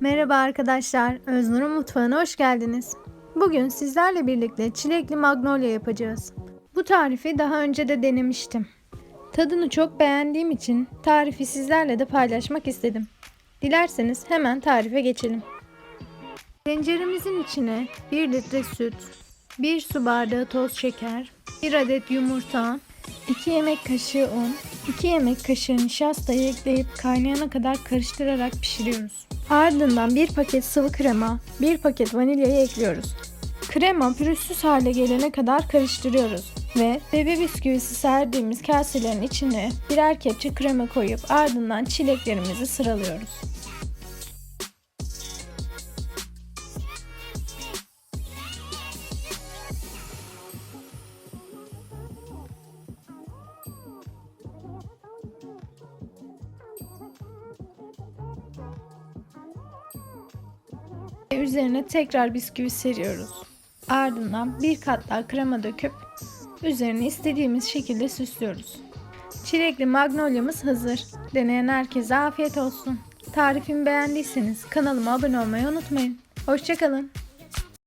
Merhaba arkadaşlar, Öznur'un mutfağına hoş geldiniz. Bugün sizlerle birlikte çilekli magnolia yapacağız. Bu tarifi daha önce de denemiştim. Tadını çok beğendiğim için tarifi sizlerle de paylaşmak istedim. Dilerseniz hemen tarife geçelim. Tenceremizin içine 1 litre süt, 1 su bardağı toz şeker, 1 adet yumurta, 2 yemek kaşığı un, 2 yemek kaşığı nişastayı ekleyip kaynayana kadar karıştırarak pişiriyoruz. Ardından 1 paket sıvı krema, 1 paket vanilyayı ekliyoruz. Krema pürüzsüz hale gelene kadar karıştırıyoruz ve bebe bisküvisi serdiğimiz kaselerin içine birer kepçe krema koyup ardından çileklerimizi sıralıyoruz. Ve üzerine tekrar bisküvi seriyoruz. Ardından bir kat daha krema döküp üzerine istediğimiz şekilde süslüyoruz. Çilekli magnolia'mız hazır. Deneyen herkese afiyet olsun. Tarifimi beğendiyseniz kanalıma abone olmayı unutmayın. Hoşçakalın.